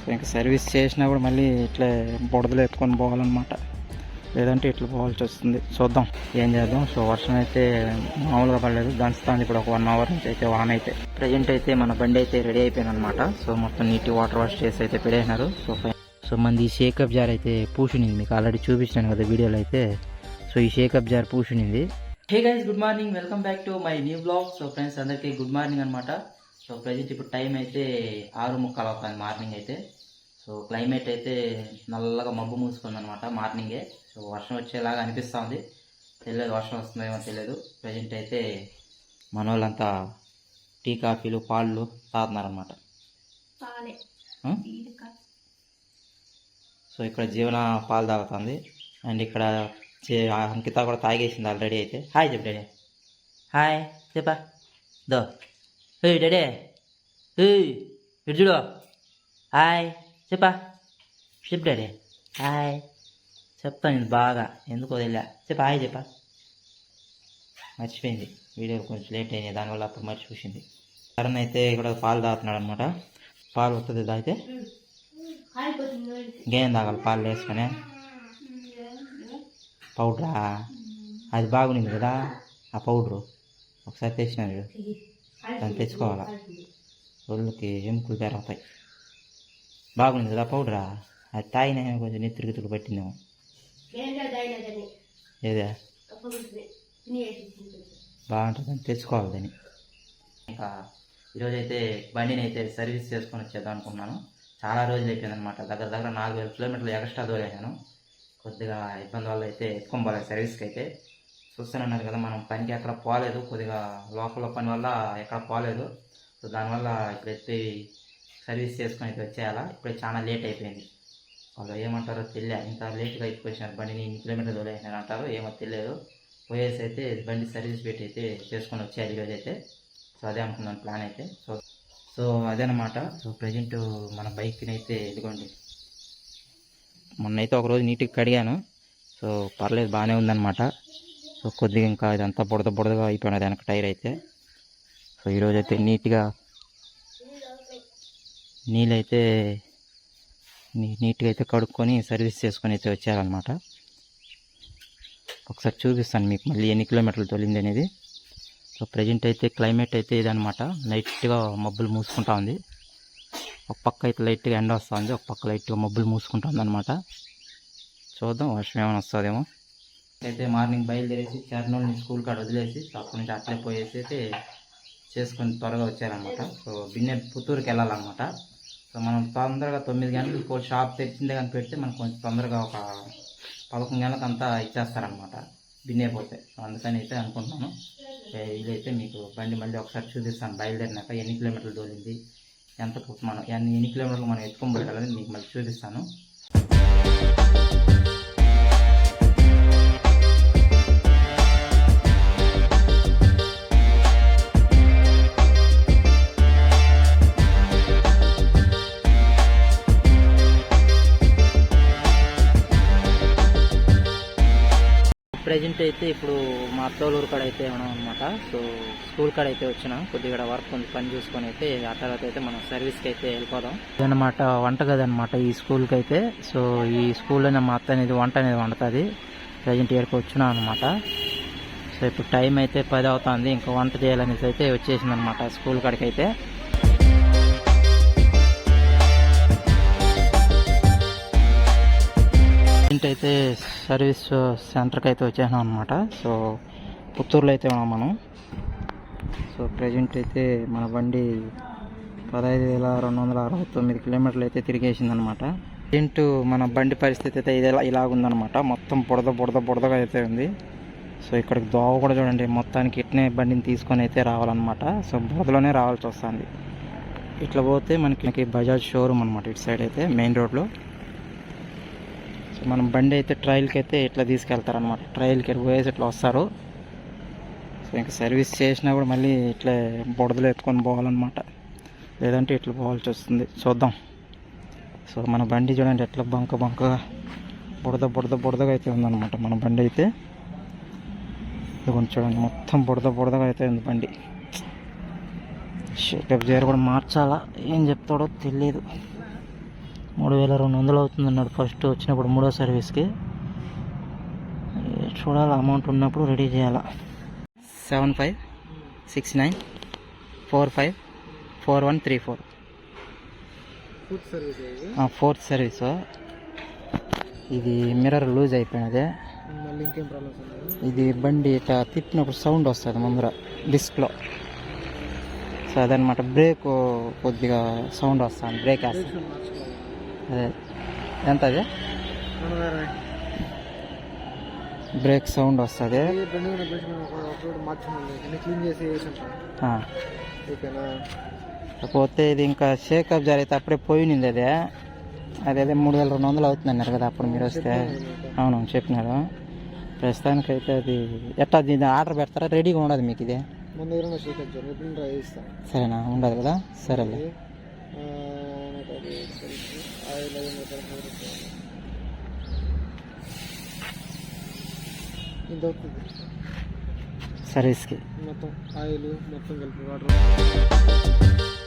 So ఇంకా service చేసినా కూడా మళ్ళీ ఇట్లా బుడదలు ఎత్తుకొని పోవాలన్నమాట. లేదంటే ఇట్లా పోవాల్సి వస్తుంది. చూద్దాం. ఏం చేద్దాం? సో వర్షం అయితే మామూలుగా పడలేదు. దంచుతాంది ఇప్పుడు ఒక వన్ అవర్ నుంచి అయితే వాన్ అయితే. ప్రజెంట్ అయితే మన బండి అయితే రెడీ అయిపోయింది అనమాట సో మొత్తం నీటి వాటర్ వాష్ చేసి అయితే పెడేసినారు సో సో మంది ఈ షేకప్ జార్ అయితే పూషునింది మీకు ఆల్రెడీ చూపించాను కదా వీడియోలో అయితే. సో ఈ shake up jar పూషునింది hey guys good morning welcome back to my new blog so friends అందరికీ గుడ్ మార్నింగ్ అనమాట సో ప్రజెంట్ ఇప్పుడు టైం అయితే ఆరు ముక్కలు అవుతుంది మార్నింగ్ అయితే. సో క్లైమేట్ అయితే నల్లగా మబ్బు మూసుకుంది అనమాట మార్నింగే. సో వర్షం వచ్చేలాగా అనిపిస్తుంది. తెలియదు వర్షం వస్తుందేమో తెలియదు ప్రజెంట్ అయితే మన వాళ్ళంతా టీ కాఫీలు పాళ్ళు తాగుతున్నారనమాట సో ఇక్కడ జీవన పాలు తాగుతుంది. అండ్ ఇక్కడ అంకిత కూడా తాగేసింది ఆల్రెడీ అయితే. హాయ్ చెప్పు డాడీ. హాయ్ చెప్పా. దో. హే డాడే హే ఇటు చూడు హాయ్ చెప్పా. చెప్పు డాడే హాయ్ చెప్తాను నేను బాగా. ఎందుకో తెలియా చెప్పా హాయ్ చెప్పా. మర్చిపోయింది. వీడియో కొంచెం లేట్ అయింది. దానివల్ల అప్పుడు మర్చిపోయింది. కరణ్ అయితే ఇక్కడ పాలు తాగుతున్నాడు అనమాట పాలు వస్తుంది తాగితే? కాలిపోతుంది గేమ్ తాగాలి? పాలు వేసుకొని పౌడరా అది బాగుంది కదా. ఆ పౌడరు ఒకసారి తెచ్చినాడు దాన్ని తెచ్చుకోవాలా ఒళ్ళుకి ఎముకలు పెరుగుతాయి. బాగుంది కదా పౌడరా? అది తాగిన కొంచెం నెత్తిరి గిత్తులు పట్టిందేమో. ఏదే. బాగుంటుందని తెచ్చుకోవాలి దాన్ని. ఇంకా ఈరోజైతే బండిని అయితే సర్వీస్ చేసుకొని వచ్చేద్దాం అనుకున్నాను. చాలా రోజులు అయిపోయింది అనమాట దగ్గర దగ్గర నాలుగు వేల కిలోమీటర్లు ఎక్స్ట్రా దూరాను కొద్దిగా ఇబ్బంది వల్ల అయితే ఎత్తుకొని పోలేదు సర్వీస్కి అయితే చూస్తానన్నారు కదా మనం పనికి ఎక్కడ పోలేదు కొద్దిగా లోకల్ పని వల్ల ఎక్కడ పోలేదు. సో దానివల్ల ఇక్కడైతే సర్వీస్ చేసుకుని అయితే వచ్చేయాలా? ఇప్పుడు చాలా లేట్ అయిపోయింది. వాళ్ళు ఏమంటారో తెలియదు. ఇంత లేట్గా ఎత్తుకొచ్చినారు బండిని ఇన్ని కిలోమీటర్లు వదిలేసినారు అంటారు ఏమో తెలియదు. పోయేసి అయితే బండి సర్వీస్ పెట్టి అయితే చేసుకొని వచ్చేయాలి ఈరోజు అయితే. సో అదే అనుకున్నాను ప్లాన్ అయితే. సో సో అదేనమాట సో ప్రజెంట్ మన బైక్ని అయితే ఇదిగోండి. మొన్నైతే ఒకరోజు నీట్గా కడిగాను. సో పర్లేదు బాగానే ఉందన్నమాట. సో కొద్దిగా ఇంకా ఇదంతా బుడద బుడదగా అయిపోయినది వెనక టైర్ అయితే. సో ఈరోజు అయితే నీట్గా నీళ్ళైతే నీ- నీట్గా అయితే కడుక్కొని సర్వీస్ చేసుకొని అయితే వచ్చారనమాట ఒకసారి చూపిస్తాను మీకు మళ్ళీ ఎన్ని కిలోమీటర్లు తొలింది అనేది. సో ప్రజెంట్ అయితే క్లైమేట్ అయితే ఇదనమాట లైట్గా మబ్బులు మూసుకుంటా ఉంది. ఒక పక్క అయితే లైట్గా ఎండ వస్తుంది ఒక పక్క లైట్గా మబ్బులు మూసుకుంటుంది అనమాట చూద్దాం వర్షం ఏమైనా వస్తుందేమో. అయితే మార్నింగ్ బయలుదేరేసి చర్నూల్ని స్కూల్ కాడ వదిలేసి సో అక్కడి నుంచి అట్లే పోయేసి అయితే చేసుకొని త్వరగా వచ్చారనమాట సో బిన్నె పుత్తూరుకి వెళ్ళాలన్నమాట. సో మనం తొందరగా తొమ్మిది గంటలకు షాప్ తెచ్చిందే కానీ పెడితే మనకు కొంచెం తొందరగా ఒక పదకొండు గంటలకు అంతా ఇచ్చేస్తారనమాట బిన్నే పోతే. సో అందుకని అయితే అనుకుంటున్నాను. ఇదైతే మీకు బండి మళ్ళీ ఒకసారి చూపిస్తాను. బయలుదేరినాక ఎన్ని కిలోమీటర్లు దోలింది ఎంత మనం ఎన్ని కిలోమీటర్లు మనం ఎత్తుకొని పెట్టాలని మీకు మళ్ళీ చూపిస్తాను. ప్రజెంట్ అయితే ఇప్పుడు మా అత్తోలూరు కాడ అయితే ఉన్నాం అనమాట సో స్కూల్ కాడ అయితే వచ్చినాం కొద్దిగా వర్క్ ఉంది పని చూసుకొని అయితే ఆ తర్వాత అయితే మనం సర్వీస్కి అయితే వెళ్ళిపోదాం. ఇదన్నమాట వంటగది అనమాట ఈ స్కూల్కి అయితే. సో ఈ స్కూల్లోనే మా అత్త అనేది వంట అనేది వండుతుంది. ప్రజెంట్ ఇయర్కి వచ్చినాం అనమాట సో ఇప్పుడు టైం అయితే పది అవుతుంది ఇంకా వంట చేయాలనేసి అయితే వచ్చేసింది అనమాట స్కూల్ కాడికి అయితే. అయితే సర్వీస్ సెంటర్కి అయితే వచ్చేసాం అనమాట సో పుత్తూరులో అయితే ఉన్నాం మనం. సో ప్రజెంట్ అయితే మన బండి పదహైదు వేల రెండు వందల అరవై తొమ్మిది కిలోమీటర్లు అయితే తిరిగేసింది అనమాట ప్రజెంట్ మన బండి పరిస్థితి అయితే ఇది ఇలా ఉందనమాట మొత్తం బుడద బుడద బుడదగా అయితే ఉంది. సో ఇక్కడికి దోవ కూడా చూడండి మొత్తానికి ఇట్నే బండిని తీసుకొని అయితే రావాలన్నమాట. సో బురదలోనే రావాల్సి వస్తుంది. ఇట్లా పోతే మనకి బజాజ్ షోరూమ్ అనమాట ఇటు సైడ్ అయితే మెయిన్ రోడ్లో. మనం బండి అయితే ట్రయల్కి అయితే ఇట్లా తీసుకెళ్తారనమాట ట్రయల్కి పోయేసి ఇట్లా వస్తారు. సో ఇంకా సర్వీస్ చేసినా కూడా మళ్ళీ ఇట్లా బుడదలు ఎత్తుకొని పోవాలన్నమాట. లేదంటే ఇట్లా పోవాల్సి వస్తుంది. చూద్దాం. సో మన బండి చూడండి ఎట్లా బంక బంకగా బుడద బుడద బుడదగా అయితే ఉందన్నమాట మన బండి అయితే. ఇదిగోండి చూడండి మొత్తం బుడద బుడదగా అయితే ఉంది బండి. షేకప్ చేయరు కూడా మార్చాలా? ఏం చెప్తాడో తెలియదు మూడు వేల రెండు వందలు అవుతుంది అన్నాడు ఫస్ట్ వచ్చినప్పుడు మూడో సర్వీస్కి. చూడాలి అమౌంట్ ఉన్నప్పుడు రెడీ చేయాలా. Seven five six nine four five four one three four. Fourth service ఇది? మిర్రర్ లూజ్ అయిపోయినదే. ఇది బండి ఇట్లా తిప్పినప్పుడు సౌండ్ వస్తుంది ముందర డిస్క్లో. సో అదనమాట బ్రేక్ కొద్దిగా సౌండ్ వస్తుంది బ్రేక్ మార్చుకోవాలి. అదే. ఎంత అదే బ్రేక్ సౌండ్ వస్తుంది కాకపోతే ఇది ఇంకా షేకప్ జరిగితే అప్పుడే పోయినింది అదే. అదే మూడు వేల రెండు వందలు అవుతుంది అన్నారు కదా అప్పుడు మీరు వస్తే. అవును చెప్పినారు. ప్రస్తుతానికైతే అది ఎట్లా దీన్ని ఆర్డర్ పెడతారా? రెడీగా ఉండదు మీకు ఇది? సరేనా? ఉండదు కదా? సరేలే. ఆయిల్ ఐదు వందల రూపాయలు ఇంత అవుతుంది సర్వీస్కి మొత్తం ఆయిల్ మొత్తం కలిపి వాటర్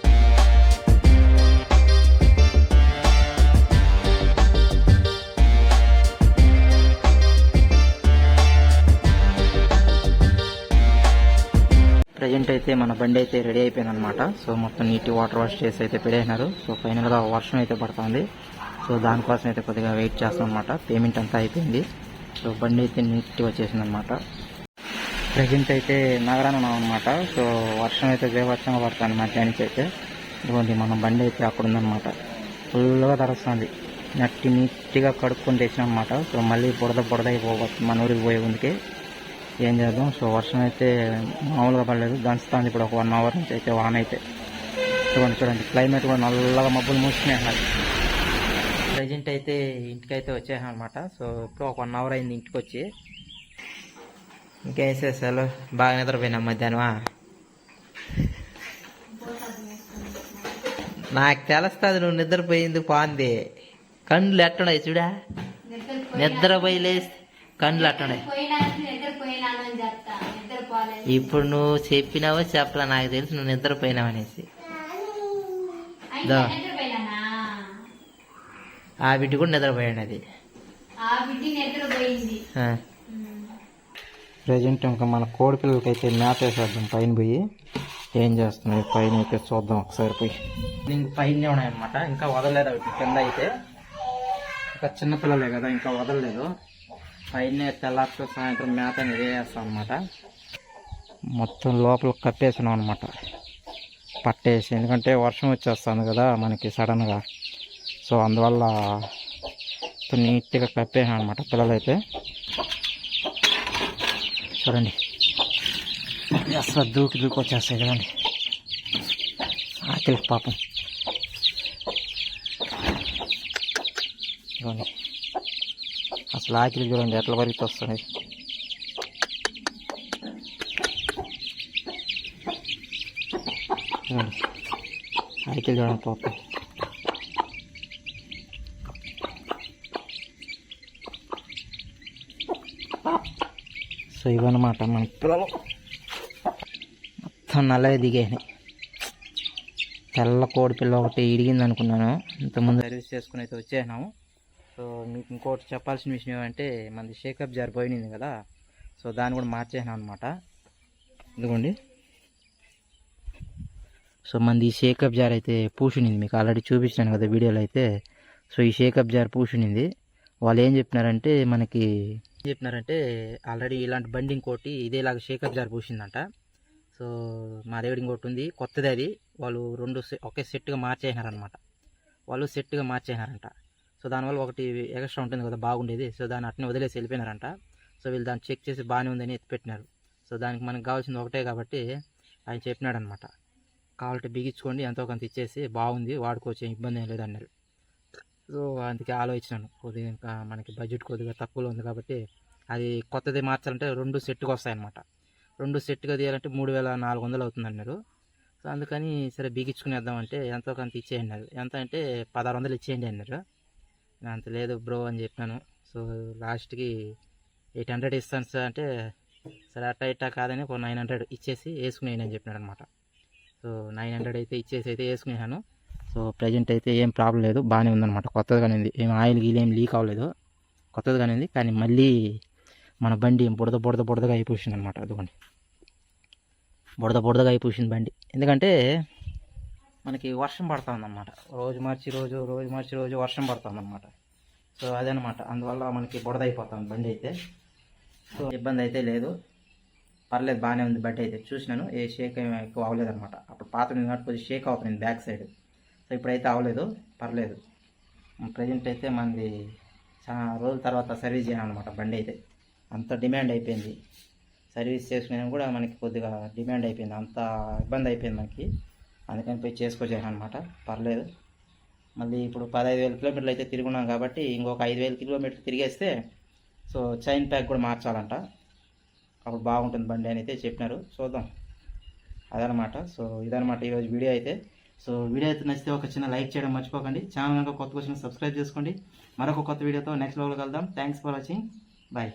అయితే మన బండి అయితే రెడీ అయిపోయింది అనమాట సో మొత్తం నీట్ వాటర్ వాష్ చేసి అయితే పెడేసినారు సో ఫైనల్గా వర్షం అయితే పడుతుంది. సో దానికోసం అయితే కొద్దిగా వెయిట్ చేస్తాం అనమాట పేమెంట్ అంతా అయిపోయింది. సో బండి అయితే నీట్గా వచ్చేసింది అనమాట ప్రజెంట్ అయితే నగరాన ఉన్నాం అనమాట సో వర్షం అయితే దేవర్షంగా పడుతుంది మధ్యాహ్నం అయితే. ఇదిగోండి మన బండి అయితే అక్కడ ఉందన్నమాట. ఫుల్గా తరుస్తుంది నట్టి నీట్గా కడుక్కొని తెచ్చినాం అనమాట సో మళ్ళీ బురద బురద అయిపోవచ్చు మన ఊరికి పోయే ముందుకి. ఏం చేద్దాం? సో వర్షం అయితే మామూలుగా పడలేదు. దంచుతుంది ఇప్పుడు ఒక వన్ అవర్ నుంచి అయితే వాన అయితే చూడండి చూడండి. క్లైమేట్ కూడా నల్లగా మబ్బులు మూసుకునేస్తున్నారు ప్రజెంట్ అయితే ఇంటికి అయితే వచ్చేసాం అనమాట సో ఇప్పుడు ఒక వన్ అవర్ అయింది ఇంటికి వచ్చి ఇంకా వేసేసాలు బాగా నిద్రపోయినా మధ్యాహ్నమా నాకు తెలుస్తుంది నువ్వు నిద్రపోయింది పాంది. కండ్లు ఎట్టున్నాయి చూడా? నిద్రపోయి లేసి కండ్లు ఎట్టున్నాయి నిద్రపోయినాను అని చెప్తా నిద్రపోలేదు ఇప్పుడు నువ్వు చెప్పినావో చెప్పలా నాకు తెలుసు నువ్వు నిద్రపోయినావు అనేసి. ఆ బిడ్డ కూడా నిద్రపోయాడు అది. ఆ బిడ్డ నిద్రపోయింది. ప్రజెంట్ ఇంకా మన కోడి పిల్లలకి అయితే మ్యాథ్ వేసేద్దాం పైన పోయి. ఏం చేస్తున్నాయి పైన అయితే చూద్దాం ఒకసారి పోయి. ఇంక పైన ఉన్నాయన్నమాట. ఇంకా వదలలేదు అవి కింద అయితే. ఇంకా చిన్న పిల్లలే కదా ఇంకా వదలలేదు. పైన తెల్లారితో సాయంత్రం మేత అనేది వేస్తాం అనమాట మొత్తం లోపల కప్పేసినాం అనమాట పట్టేసి ఎందుకంటే వర్షం వచ్చేస్తుంది కదా మనకి సడన్గా సో అందువల్ల నీట్గా కప్పేసాం అనమాట పిల్లలైతే. చూడండి. అసలు దూకి దూకి వచ్చేస్తాయి కదండి. ఆకలి పాపం. చూడండి అసలు ఆకలి చూడండి ఎట్లా వరకు వస్తుంది చూడండి. ఆకలి చూడండి పాప సో ఇవన్నమాట మన పిల్లలు. మొత్తం నల్లగా దిగాయి. తెల్ల కోడి పిల్ల ఒకటి ఇడిగింది అనుకున్నాను ఇంతకుముందు సర్వీస్ చేసుకుని అయితే వచ్చేసినాము. సో మీకు ఇంకోటి చెప్పాల్సిన విషయం ఏమంటే మనది షేకప్ జార్ పోయినది కదా సో దాన్ని కూడా మార్చేసినాం అనమాట ఎందుకండి సో మనది ఈ షేకప్ జార్ అయితే పూసినింది. మీకు ఆల్రెడీ చూపించాను కదా వీడియోలో అయితే. సో ఈ షేకప్ జార్ పూసినింది. వాళ్ళు ఏం చెప్పినారంటే మనకి ఏం చెప్పినారంటే ఆల్రెడీ ఇలాంటి బండి ఇంకోటి ఇదేలాగా షేకప్ జార్ పూసిందంట. సో మా దేవుడు ఇంకోటి ఉంది. కొత్తది అది. వాళ్ళు రెండు ఒకే సెట్గా మార్చేసినారనమాట వాళ్ళు సెట్గా మార్చేసినారంట. సో దానివల్ల ఒకటి ఎక్స్ట్రా ఉంటుంది కదా బాగుండేది. సో దాన్ని అట్నే వదిలేసి వెళ్ళిపోయినారంట. సో వీళ్ళు దాన్ని చెక్ చేసి బాగానే ఉందని ఎత్తిపెట్టినారు సో దానికి మనకు కావాల్సింది ఒకటే కాబట్టి ఆయన చెప్పినాడు అనమాట కావాలంటే బిగించుకోండి ఎంతో కొంత ఇచ్చేసి బాగుంది వాడుకోవచ్చు ఇబ్బంది ఏం లేదన్నారు సో అందుకే ఆలోచించాను కొద్దిగా ఇంకా మనకి బడ్జెట్ కొద్దిగా తక్కువలో ఉంది కాబట్టి అది కొత్తది మార్చాలంటే రెండు సెట్గా వస్తాయన్నమాట. రెండు సెట్గా తీయాలంటే మూడు వేల నాలుగు వందలు అవుతుంది అన్నారు. సో అందుకని సరే బిగించుకునేద్దామంటే ఎంతో కొంత ఇచ్చేయండి అన్నారు. ఎంత అంటే పదహారు వందలు ఇచ్చేయండి అన్నారు. అంత లేదు బ్రో అని చెప్పాను సో లాస్ట్కి ఎయిట్ హండ్రెడ్ ఇస్తాను సార్ అంటే సరే అట్టా ఇట్టా కాదని ఒక నైన్ హండ్రెడ్ ఇచ్చేసి వేసుకునేయని అని చెప్పినాడు అనమాట సో నైన్ హండ్రెడ్ అయితే ఇచ్చేసి అయితే వేసుకునేసాను సో ప్రజెంట్ అయితే ఏం ప్రాబ్లం లేదు బాగానే ఉందన్నమాట. కొత్తది ఉంది ఏం ఆయిల్ గీల్ ఏం లీక్ అవ్వలేదు. కొత్తది ఉంది కానీ మళ్ళీ మన బండి బుడద బుడద బుడదగా అయిపోయింది అనమాట అదిగోండి. బుడద బుడదగా అయిపోయింది బండి. ఎందుకంటే మనకి వర్షం పడుతుందన్నమాట. రోజు మార్చి రోజు రోజు మార్చి రోజు వర్షం పడుతుందన్నమాట. సో అదనమాట అందువల్ల మనకి బుడద అయిపోతుంది బండి అయితే. సో ఇబ్బంది అయితే లేదు. పర్లేదు బాగానే ఉంది బండి అయితే. చూసినాను ఏ షేక్ ఎక్కువ అవ్వలేదన్నమాట. అప్పుడు పాత ఉంది కొద్దిగా షేక్ అవుతుంది బ్యాక్ సైడ్. సో ఇప్పుడైతే అవ్వలేదు పర్లేదు. ప్రజెంట్ అయితే మనది చాలా రోజుల తర్వాత సర్వీస్ చేయను అనమాట బండి అయితే. అంత డిమాండ్ అయిపోయింది. సర్వీస్ చేసుకునే కూడా మనకి కొద్దిగా డిమాండ్ అయిపోయింది. అంత ఇబ్బంది అయిపోయింది మనకి. అందుకని పోయి చేసుకొచ్చాను అనమాట పర్లేదు. మళ్ళీ ఇప్పుడు పదహైదు వేల కిలోమీటర్లు అయితే తిరుగున్నాం కాబట్టి ఇంకొక ఐదు వేల కిలోమీటర్లు తిరిగేస్తే సో చైన్ ప్యాక్ కూడా మార్చాలంట. అప్పుడు బాగుంటుంది బండి అని అయితే చెప్పినారు. చూద్దాం. అదనమాట సో ఇదనమాట ఈరోజు వీడియో అయితే. సో వీడియో అయితే నచ్చితే ఒక చిన్న లైక్ చేయడం మర్చిపోకండి. ఛానల్ కనుక కొత్త వచ్చిన సబ్స్క్రైబ్ చేసుకోండి. మరొక కొత్త వీడియోతో నెక్స్ట్ లోపలికి వెళ్దాం థ్యాంక్స్ ఫర్ వాచింగ్ బాయ్